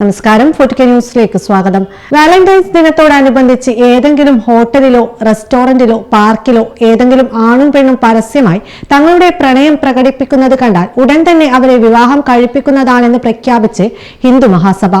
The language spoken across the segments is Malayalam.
നമസ്കാരം ഫോർട്ടിക്ക ന്യൂസിലേക്ക് സ്വാഗതം. വാലന്റൈൻസ് ദിനത്തോടനുബന്ധിച്ച് ഏതെങ്കിലും ഹോട്ടലിലോ റെസ്റ്റോറന്റിലോ പാർക്കിലോ ഏതെങ്കിലും ആണും പെണ്ണും പരസ്യമായി തങ്ങളുടെ പ്രണയം പ്രകടിപ്പിക്കുന്നത് കണ്ടാൽ ഉടൻ തന്നെ അവരെ വിവാഹം കഴിപ്പിക്കുന്നതാണെന്ന് പ്രഖ്യാപിച്ച് ഹിന്ദു മഹാസഭ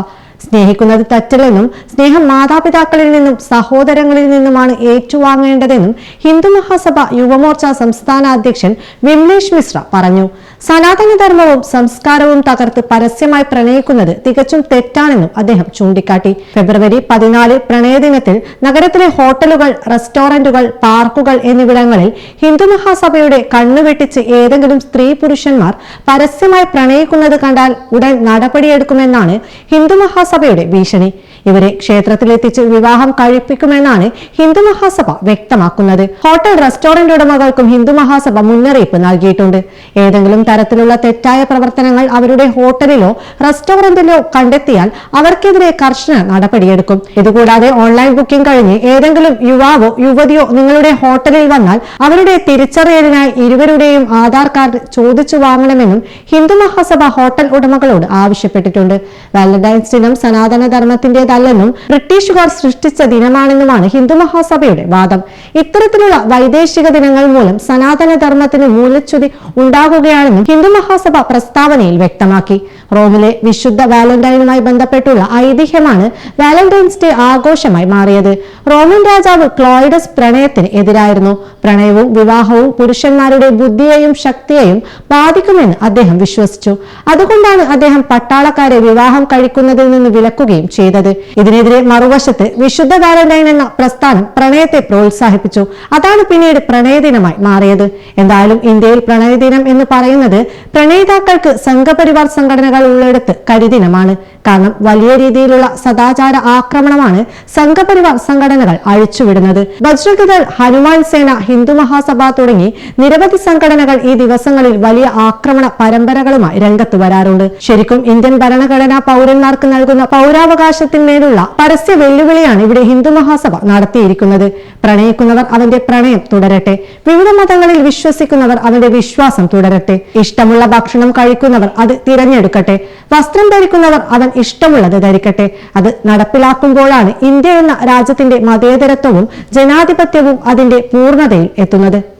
സ്നേഹിക്കുന്നത് തെറ്റല്ലെന്നും സ്നേഹം മാതാപിതാക്കളിൽ നിന്നും സഹോദരങ്ങളിൽ നിന്നുമാണ് ഏറ്റുവാങ്ങേണ്ടതെന്നും ഹിന്ദു മഹാസഭ യുവമോർച്ച സംസ്ഥാന അധ്യക്ഷൻ വിമലേഷ് മിശ്ര പറഞ്ഞു. സനാതനധർമ്മവും സംസ്കാരവും തകർത്ത് പരസ്യമായി പ്രണയിക്കുന്നത് തികച്ചും തെറ്റാണെന്നും അദ്ദേഹം ചൂണ്ടിക്കാട്ടി. ഫെബ്രുവരി പതിനാല് പ്രണയദിനത്തിൽ നഗരത്തിലെ ഹോട്ടലുകൾ റെസ്റ്റോറന്റുകൾ പാർക്കുകൾ എന്നിവിടങ്ങളിൽ ഹിന്ദു മഹാസഭയുടെ കണ്ണുവെട്ടിച്ച് ഏതെങ്കിലും സ്ത്രീ പുരുഷന്മാർ പരസ്യമായി പ്രണയിക്കുന്നത് കണ്ടാൽ ഉടൻ നടപടിയെടുക്കുമെന്നാണ് ഹിന്ദു മഹാസഭയുടെ ഭീഷണി. ഇവരെ ക്ഷേത്രത്തിലെത്തിച്ച് വിവാഹം കഴിപ്പിക്കുമെന്നാണ് ഹിന്ദു മഹാസഭ വ്യക്തമാക്കുന്നത്. ഹോട്ടൽ റെസ്റ്റോറന്റ് ഉടമകൾക്കും ഹിന്ദു മഹാസഭ മുന്നറിയിപ്പ് നൽകിയിട്ടുണ്ട്. ഏതെങ്കിലും തരത്തിലുള്ള തെറ്റായ പ്രവർത്തനങ്ങൾ അവരുടെ ഹോട്ടലിലോ റെസ്റ്റോറന്റിലോ കണ്ടെത്തിയാൽ അവർക്കെതിരെ കർശന നടപടിയെടുക്കും. ഇതുകൂടാതെ ഓൺലൈൻ ബുക്കിംഗ് കഴിഞ്ഞ് ഏതെങ്കിലും യുവാവോ യുവതിയോ നിങ്ങളുടെ ഹോട്ടലിൽ വന്നാൽ അവരുടെ തിരിച്ചറിയലിനായി ഇരുവരുടെയും ആധാർ കാർഡ് ചോദിച്ചു വാങ്ങണമെന്നും ഹിന്ദു മഹാസഭ ഹോട്ടൽ ഉടമകളോട് ആവശ്യപ്പെട്ടിട്ടുണ്ട്. വാലന്റൈൻസ് ദിനം സനാതന ധർമ്മത്തിന്റേതല്ലെന്നും ബ്രിട്ടീഷുകാർ സൃഷ്ടിച്ച ദിനമാണെന്നുമാണ് ഹിന്ദു മഹാസഭയുടെ വാദം. ഇത്തരത്തിലുള്ള വൈദേശിക ദിനങ്ങൾ മൂലം സനാതന ധർമ്മത്തിന് മൂലച്യുതി ഉണ്ടാകുകയാണെന്നും ഹിന്ദു മഹാസഭ പ്രസ്താവനയിൽ വ്യക്തമാക്കി. റോമിലെ വിശുദ്ധ വാലന്റൈനുമായി ബന്ധപ്പെട്ടുള്ള ഐതിഹ്യമാണ് വാലന്റൈൻസ് ഡേ ആഘോഷമായി മാറിയത്. റോമൻ രാജാവ് ക്ലോയിഡസ് പ്രണയത്തിന് എതിരായിരുന്നു. പ്രണയവും വിവാഹവും പുരുഷന്മാരുടെ ബുദ്ധിയെയും ശക്തിയെയും ബാധിക്കുമെന്ന് അദ്ദേഹം വിശ്വസിച്ചു. അതുകൊണ്ടാണ് അദ്ദേഹം പട്ടാളക്കാരെ വിവാഹം കഴിക്കുന്നതിൽ നിന്ന് വിലക്കുകയും ചെയ്തത്. ഇതിനെതിരെ മറുവശത്ത് വിശുദ്ധ വാലന്റൈൻ എന്ന പ്രസ്ഥാനം പ്രണയത്തെ പ്രോത്സാഹിപ്പിച്ചു. അതാണ് പിന്നീട് പ്രണയദിനമായി മാറിയത്. എന്തായാലും ഇന്ത്യയിൽ പ്രണയദിനം എന്ന് പറയുന്നത് പ്രണയിതാക്കൾക്ക് സംഘപരിവാർ സംഘടനകൾ ഉള്ളിടത്ത് കരിദിനമാണ്. കാരണം വലിയ രീതിയിലുള്ള സദാചാര ആക്രമണമാണ് സംഘപരിവാർ സംഘടനകൾ അഴിച്ചുവിടുന്നത്. ബജ്രംഗദൾ ഹനുമാൻ സേന ഹിന്ദു മഹാസഭ തുടങ്ങി നിരവധി സംഘടനകൾ ഈ ദിവസങ്ങളിൽ വലിയ ആക്രമണ പരമ്പരകളുമായി രംഗത്ത് വരാറുണ്ട്. ശരിക്കും ഇന്ത്യൻ ഭരണഘടന പൗരന്മാർക്ക് നൽകുന്ന പൗരാവകാശത്തിന്മേലുള്ള പരസ്യ വെല്ലുവിളിയാണ് ഇവിടെ ഹിന്ദു മഹാസഭ നടത്തിയിരിക്കുന്നത്. പ്രണയിക്കുന്നവർ അവന്റെ പ്രണയം തുടരട്ടെ. വിവിധ മതങ്ങളിൽ വിശ്വസിക്കുന്നവർ അവന്റെ വിശ്വാസം തുടരട്ടെ. ഇഷ്ടമുള്ള ഭക്ഷണം കഴിക്കുന്നവർ അത് തിരഞ്ഞെടുക്കട്ടെ. വസ്ത്രം ധരിക്കുന്നവർ അവൻ ഇഷ്ടമുള്ളത് ധരിക്കട്ടെ. അത് നടപ്പിലാക്കുമ്പോഴാണ് ഇന്ത്യ എന്ന രാജ്യത്തിന്റെ മതേതരത്വവും ജനാധിപത്യവും അതിന്റെ പൂർണതയിൽ എത്തുന്നത്.